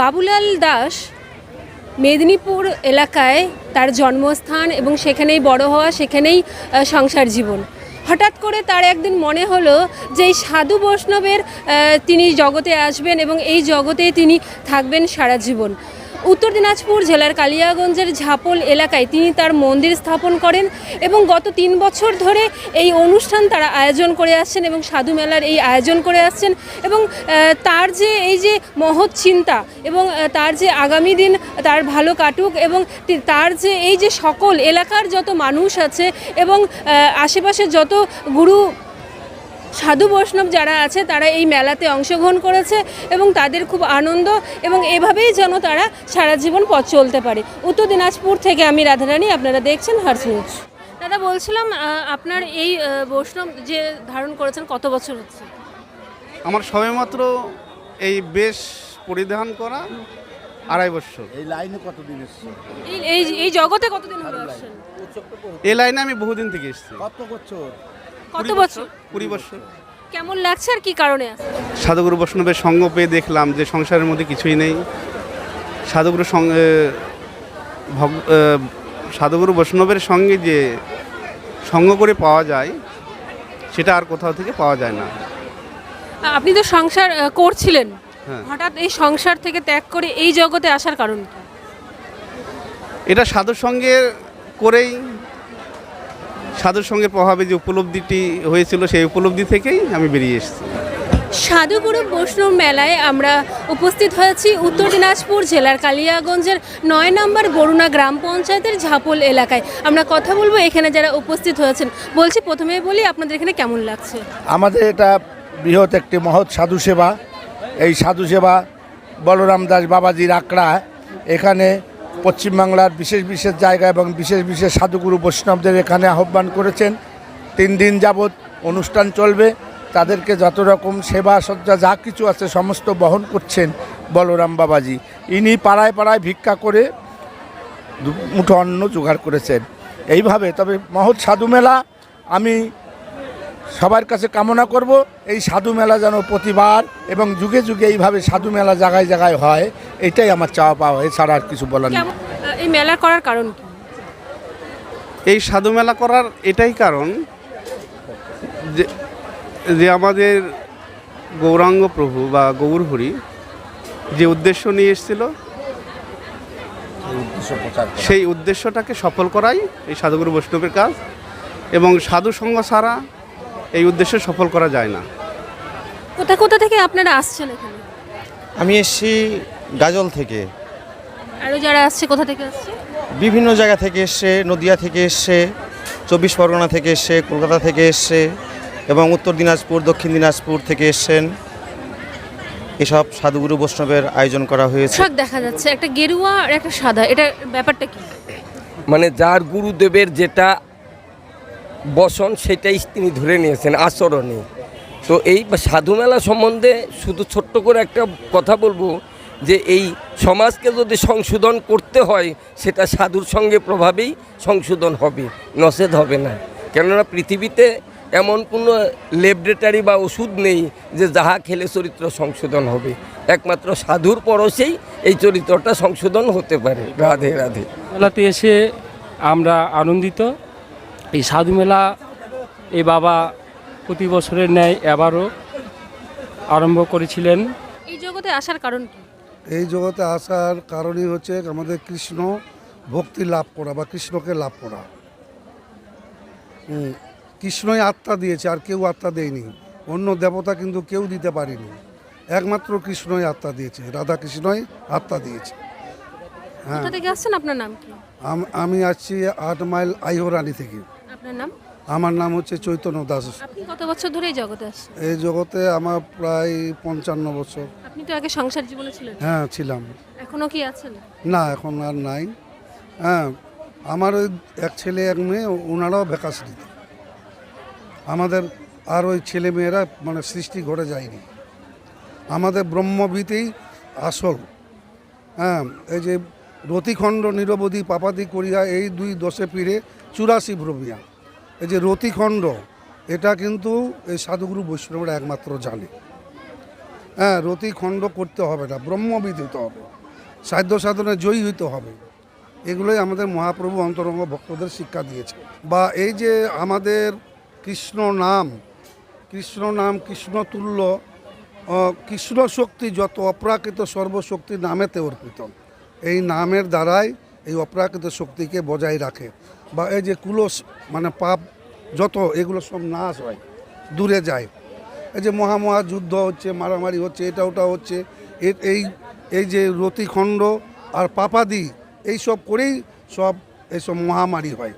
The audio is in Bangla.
বাবুলাল দাস মেদিনীপুর এলাকায় তার জন্মস্থান এবং সেখানেই বড় হওয়া, সেখানেই সংসার জীবন। হঠাৎ করে তার একদিন মনে হলো যে এই সাধু বৈষ্ণবের তিনি জগতে আসবেন এবং এই জগতেই তিনি থাকবেন সারা জীবন। উত্তর দিনাজপুর জেলার কালিয়াগঞ্জের ঝাপল এলাকায় তিনি তার মন্দির স্থাপন করেন এবং গত তিন বছর ধরে এই অনুষ্ঠান তারা আয়োজন করে আসছেন এবং সাধু মেলার এই আয়োজন করে আসছেন এবং তার যে এই যে মহৎ চিন্তা এবং তার যে আগামী দিন তার ভালো কাটুক এবং তার যে এই যে সকল এলাকার যত মানুষ আছে এবং আশেপাশে যত গুরু সাধু বৈষ্ণব যারা আছে তারা এই মেলাতে অংশগ্রহণ করেছে এবং তাদের খুব আনন্দ এবং এভাবেই যেন তারা সারা জীবন পথ চলতে পারে। উত্তর দিনাজপুর থেকে আমি রাধারানী আপনারা দেখছেন হার্স নিউজ। দাদা বলছিলাম আপনার এই বৈষ্ণব যে ধারণ করেছেন কত বছর হচ্ছে? আমার সবেমাত্র এই বেশ পরিধান করা আড়াই বছর। এই লাইনে কতদিন এসছে এই এই এই জগতে কতদিন হলো আসছেন? এই লাইনে আমি বহুদিন থেকে এসেছি। কত বছর? কত বছর? কুড়ি বছর। কেমন লাগছে আর কি কারণে সাধুগুরু বৈষ্ণবের সঙ্গ পেয়ে দেখলাম যে সংসারের মধ্যে কিছুই নেই। সাধুগুরু সঙ্গে সাধুগুরু বৈষ্ণবের সঙ্গে যে সঙ্গ করে পাওয়া যায় সেটা আর কোথাও থেকে পাওয়া যায় না। আপনি তো সংসার করছিলেন। হ্যাঁ। হঠাৎ এই সংসার থেকে ত্যাগ করে এই জগতে আসার কারণ এটা সাধুর সঙ্গে করেই সাধুর সঙ্গে প্রভাবে যে উপলব্ধিটি হয়েছিল সেই উপলব্ধি থেকেই আমি বেরিয়ে এসেছি। সাধুগুরু বৈষ্ণব মেলায় আমরা উপস্থিত হয়েছি উত্তর দিনাজপুর জেলার কালিয়াগঞ্জের নয় নম্বর বরুণা গ্রাম পঞ্চায়েতের ঝাপল এলাকায়। আমরা কথা বলব এখানে যারা উপস্থিত হয়েছেন। বলছি প্রথমেই বলি আপনাদের এখানে কেমন লাগছে? আমাদের এটা বৃহৎ একটি মহৎ সাধু সেবা। এই সাধু সেবা বলরাম দাস বাবাজির আঁকড়া এখানে পশ্চিমবাংলার বিশেষ বিশেষ জায়গা এবং বিশেষ বিশেষ সাধুগুরু বৈষ্ণবদের এখানে আহ্বান করেছেন। তিন দিন যাবৎ অনুষ্ঠান চলবে। তাদেরকে যত রকম সেবা সজ্জা যা কিছু আছে সমস্ত বহন করছেন বলরাম বাবাজি। ইনি পাড়ায় পাড়ায় ভিক্ষা করে মুঠো অন্ন জোগাড় করেছেন। এইভাবে তবে মহৎ সাধু মেলা আমি সবার কাছে কামনা করব এই সাধু মেলা যেন প্রতিবার এবং যুগে যুগে এইভাবে সাধু মেলা জায়গায় জায়গায় হয় এটাই আমার চাওয়া পাওয়া এছাড়া আর কিছু বলার নেই। এই মেলা করার কারণ কি? এই সাধু মেলা করার এটাই কারণ যে যে আমাদের গৌরাঙ্গ প্রভু বা গৌরহরি যে উদ্দেশ্য নিয়ে এসেছিল সেই উদ্দেশ্যটাকে সফল করাই এই সাধুগুরু বৈষ্ণবের কাজ এবং সাধু সঙ্গ ছাড়া এই উদ্দেশ্যে সফল করা যায় না। কোথা কোথা থেকে আপনারা আসছেন এখানে? আমি এসছি গাজল থেকে। আরও যারা আসছে কোথা থেকে আসছে? বিভিন্ন জায়গা থেকে এসছে নদিয়া থেকে এসছে চব্বিশ পরগনা থেকে এসছে কলকাতা থেকে এসছে এবং উত্তর দিনাজপুর দক্ষিণ দিনাজপুর থেকে এসছেন। এসব সাধুগুরু বৈষ্ণবের আয়োজন করা হয়েছে। দেখা যাচ্ছে। একটা গেরুয়া আর একটা সাদা এটা ব্যাপারটা কি? মানে যার গুরুদেবের যেটা বসন সেটাই তিনি ধরে নিয়েছেন আচরণে। তো এই সাধু মেলা সম্বন্ধে শুধু ছোট্ট করে একটা কথা বলব যে এই সমাজকে যদি সংশোধন করতে হয়, সেটা সাধুর সঙ্গে প্রভাবেই সংশোধন হবে নসেদ হবে না। কেননা পৃথিবীতে এমন কোনো ল্যাবরেটারি বা ওষুধ নেই যে যাহা খেলে চরিত্র সংশোধন হবে। একমাত্র সাধুর পরশেই এই চরিত্রটা সংশোধন হতে পারে। রাধে রাধে। মেলাতে এসে আমরা আনন্দিত। এই সাধু মেলা এই বাবা প্রতি বছরের ন্যায় এবারও আরম্ভ করেছিলেন। এই জগতে আসার কারণ কি? এই জগতে আসার কারণই হচ্ছে আমাদের কৃষ্ণ ভক্তি লাভ করা বা কৃষ্ণকে লাভ করা। কৃষ্ণই আত্মা দিয়েছে আর কেউ আত্মা দেয়নি। অন্য দেবতা কিন্তু কেউ দিতে পারেনি। একমাত্র কৃষ্ণই আত্মা দিয়েছে রাধা কৃষ্ণই আত্মা দিয়েছে। হ্যাঁ। থেকে আসছেন? আপনার নাম কি? আমি আসছি আট মাইল আইহরানি থেকে। আপনার নাম? আমার নাম হচ্ছে চৈতন্য দাস। আপনি কত বছর ধরে এই জগতে আসছেন? এই জগতে আমার প্রায় পঞ্চান্ন বছর। আপনি তো আগে সংসার জীবনে ছিলেন। হ্যাঁ ছিলাম। এখনও কি আছেন? না এখন আর নাই। হ্যাঁ আমার ওই এক ছেলে এক মেয়ে ওনারাও ভ্যাকাসিটিতে আমাদের আর ওই ছেলে মেয়েরা মানে সৃষ্টি ঘটে যায়নি। আমাদের ব্রহ্মবিতেই আসল। হ্যাঁ এই যে রতিখণ্ড নিরবধি পাপাদি করিয়া এই দুই দশে পীরে চুরাশি ভ্রমিয়া। এই যে রতিখণ্ড, এটা কিন্তু এই সাধুগুরু বৈষ্ণবরা একমাত্র জানে। হ্যাঁ রতিখণ্ড করতে হবে না, ব্রহ্মবিদ হতে হবে, সাধ্য সাধনে জয়ী হইতে হবে। এগুলোই আমাদের মহাপ্রভু অন্তরঙ্গ ভক্তদের শিক্ষা দিয়েছে। বা এই যে আমাদের কৃষ্ণ নাম কৃষ্ণ নাম কৃষ্ণ তুল্য কৃষ্ণ শক্তি যত অপ্রাকৃত সর্বশক্তি নামেতে অর্পিত, এই নামের দ্বারাই এই অপ্রাকৃত শক্তিকে বজায় রাখে বা এই যে কুলস মানে পাপ যত, এগুলো সব নাশ হয়, দূরে যায়। এই যে মহামহা যুদ্ধ হচ্ছে, মারামারি হচ্ছে, এটা ওটা হচ্ছে এই এই যে রতিখণ্ড আর পাপাদি, এই সব করেই সব এইসব মহামারী হয়।